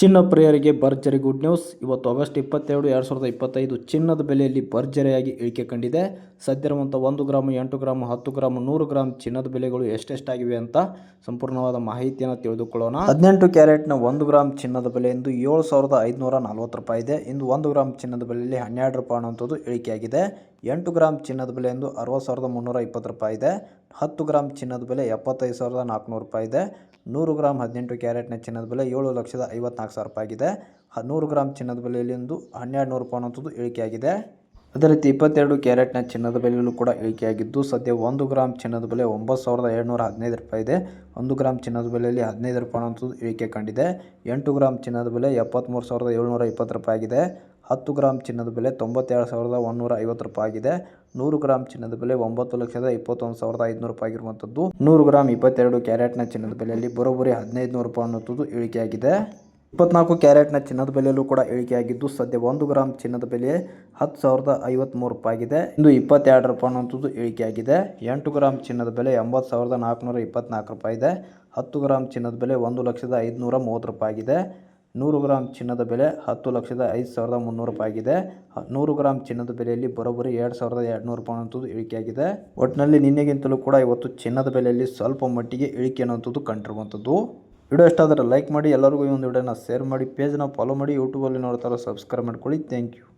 ಚಿನ್ನ ಪ್ರಿಯರಿಗೆ ಭರ್ಜರಿ ಗುಡ್ ನ್ಯೂಸ್ ಇವತ್ತು ಆಗಸ್ಟ್ ಇಪ್ಪತ್ತೆರಡು ಎರಡು ಸಾವಿರದ ಇಪ್ಪತ್ತೈದು ಚಿನ್ನದ ಬೆಲೆಯಲ್ಲಿ ಭರ್ಜರಿಯಾಗಿ ಇಳಿಕೆ ಕಂಡಿದೆ. ಸದ್ಯರುವಂಥ ಒಂದು ಗ್ರಾಮ್, ಎಂಟು ಗ್ರಾಮ್, ಹತ್ತು ಗ್ರಾಮ್, ನೂರು ಗ್ರಾಮ್ ಚಿನ್ನದ ಬೆಲೆಗಳು ಎಷ್ಟೆಷ್ಟಾಗಿವೆ ಅಂತ ಸಂಪೂರ್ಣವಾದ ಮಾಹಿತಿಯನ್ನು ತಿಳಿದುಕೊಳ್ಳೋಣ. ಹದಿನೆಂಟು ಕ್ಯಾರೆಟ್ನ ಒಂದು ಗ್ರಾಮ್ ಚಿನ್ನದ ಬೆಲೆ ಇಂದು ಏಳು ಸಾವಿರದ ಐದುನೂರ ನಲ್ವತ್ತು ರೂಪಾಯಿ ಇದೆ. ಇಂದು ಒಂದು ಗ್ರಾಮ್ ಚಿನ್ನದ ಬೆಲೆಯಲ್ಲಿ ಹನ್ನೆರಡು ರೂಪಾಯಿ ಅನ್ನುವಂಥದ್ದು ಇಳಿಕೆಯಾಗಿದೆ. ಎಂಟು ಗ್ರಾಮ್ ಚಿನ್ನದ ಬೆಲೆ ಎಂದು ಅರವತ್ತು ಸಾವಿರದ ಮುನ್ನೂರ ಇಪ್ಪತ್ತು ರೂಪಾಯಿ ಇದೆ. ಹತ್ತು ಗ್ರಾಮ್ ಚಿನ್ನದ ಬೆಲೆ ಎಪ್ಪತ್ತೈದು ಸಾವಿರದ ನಾಲ್ಕುನೂರು ರೂಪಾಯಿ ಇದೆ. ನೂರು ಗ್ರಾಮ್ ಹದಿನೆಂಟು ಕ್ಯಾರೆಟ್ನ ಚಿನ್ನದ ಬೆಲೆ ಏಳು ಲಕ್ಷದ ಐವತ್ನಾಲ್ಕು ಸಾವಿರ ರೂಪಾಯಿ ಆಗಿದೆ. ನೂರು ಗ್ರಾಮ್ ಚಿನ್ನದ ಬೆಲೆಯಲ್ಲಿ ಒಂದು ಹನ್ನೆರಡು ನೂರು ರೂಪಾಯಿ ಅನ್ನೋದು ಇಳಿಕೆಯಾಗಿದೆ. ಅದೇ ರೀತಿ ಇಪ್ಪತ್ತೆರಡು ಕ್ಯಾರೆಟ್ನ ಚಿನ್ನದ ಬೆಲೆಯಲ್ಲೂ ಕೂಡ ಇಳಿಕೆಯಾಗಿದ್ದು, ಸದ್ಯ ಒಂದು ಗ್ರಾಮ್ ಚಿನ್ನದ ಬೆಲೆ ಒಂಬತ್ತು ಸಾವಿರದ ಏಳ್ನೂರ ಹದಿನೈದು ರೂಪಾಯಿ ಇದೆ. ಒಂದು ಗ್ರಾಮ್ ಚಿನ್ನದ ಬೆಲೆಯಲ್ಲಿ ಹದಿನೈದು ರೂಪಾಯಿ ಅನ್ನೋದು ಇಳಿಕೆ ಕಂಡಿದೆ. ಎಂಟು ಗ್ರಾಮ್ ಚಿನ್ನದ ಬೆಲೆ ಎಪ್ಪತ್ತ್ಮೂರು ಸಾವಿರದ ಏಳ್ನೂರ ಇಪ್ಪತ್ತು ರೂಪಾಯಿ ಆಗಿದೆ. ಹತ್ತು ಗ್ರಾಮ್ ಚಿನ್ನದ ಬೆಲೆ ತೊಂಬತ್ತೆರಡು ಸಾವಿರದ ಒಂದೂರ ಐವತ್ತು ರೂಪಾಯಿ ಆಗಿದೆ ನೂರು ಗ್ರಾಮ್ ಚಿನ್ನದ ಬೆಲೆ ಒಂಬತ್ತು ಲಕ್ಷದ ಇಪ್ಪತ್ತೊಂದು ಸಾವಿರದ ಐದುನೂರು ರೂಪಾಯಿ ಆಗಿರುವಂಥದ್ದು ನೂರು ಗ್ರಾಮ್ ಇಪ್ಪತ್ತೆರಡು ಕ್ಯಾರೆಟ್ನ ಚಿನ್ನದ ಬೆಲೆಯಲ್ಲಿ ಬರೋಬ್ಬರಿ ಹದಿನೈದು ನೂರು ರೂಪಾಯಿ ಅನ್ನೋದು ಇಳಿಕೆಯಾಗಿದೆ. ಇಪ್ಪತ್ನಾಲ್ಕು ಕ್ಯಾರೆಟ್ನ ಚಿನ್ನದ ಬೆಲೆಯಲ್ಲೂ ಕೂಡ ಇಳಿಕೆಯಾಗಿದ್ದು, ಸದ್ಯ ಒಂದು ಗ್ರಾಮ್ ಚಿನ್ನದ ಬೆಲೆ ಹತ್ತು ಸಾವಿರದ ಐವತ್ತ್ಮೂರು ರೂಪಾಯಿ ಆಗಿದೆ ಇಂದು ಇಪ್ಪತ್ತೆರಡು ರೂಪಾಯಿ ಅನ್ನೋದು ಇಳಿಕೆಯಾಗಿದೆ. ಎಂಟು ಗ್ರಾಮ್ ಚಿನ್ನದ ಬೆಲೆ ಎಂಬತ್ತು ಸಾವಿರದ ನಾಲ್ಕುನೂರ ಇಪ್ಪತ್ನಾಲ್ಕು ರೂಪಾಯಿ ಇದೆ ಹತ್ತು ಗ್ರಾಮ್ ಚಿನ್ನದ ಬೆಲೆ ಒಂದು ಲಕ್ಷದ ಐದುನೂರ ಮೂವತ್ತು ರೂಪಾಯಿ ಆಗಿದೆ ನೂರು ಗ್ರಾಮ್ ಚಿನ್ನದ ಬೆಲೆ ಹತ್ತು ಲಕ್ಷದ ಐದು ಸಾವಿರದ ಮುನ್ನೂರು ರೂಪಾಯಿ ಆಗಿದೆ ನೂರು ಗ್ರಾಮ್ ಚಿನ್ನದ ಬೆಲೆಯಲ್ಲಿ ಬರೋಬ್ಬರಿ ಎರಡು ಸಾವಿರದ ಎರಡುನೂರು ರೂಪಾಯಿ ಅನ್ನುವಂಥದ್ದು ಇಳಿಕೆಯಾಗಿದೆ. ಒಟ್ಟಿನಲ್ಲಿ ನಿನ್ನೆಗಿಂತಲೂ ಕೂಡ ಇವತ್ತು ಚಿನ್ನದ ಬೆಲೆಯಲ್ಲಿ ಸ್ವಲ್ಪ ಮಟ್ಟಿಗೆ ಇಳಿಕೆ ಅನ್ನುವಂಥದ್ದು ಕಂಡಿರುವಂಥದ್ದು. ವಿಡಿಯೋ ಇಷ್ಟ ಆದರೆ ಲೈಕ್ ಮಾಡಿ, ಎಲ್ಲರಿಗೂ ಈ ಒಂದು ವಿಡಿಯೋನ ಶೇರ್ ಮಾಡಿ ಪೇಜ್ನ ಫಾಲೋ ಮಾಡಿ ಯೂಟ್ಯೂಬಲ್ಲಿ ನೋಡ್ತಾರೋ ಸಬ್ಸ್ಕ್ರೈಬ್ ಮಾಡ್ಕೊಳ್ಳಿ. Thank you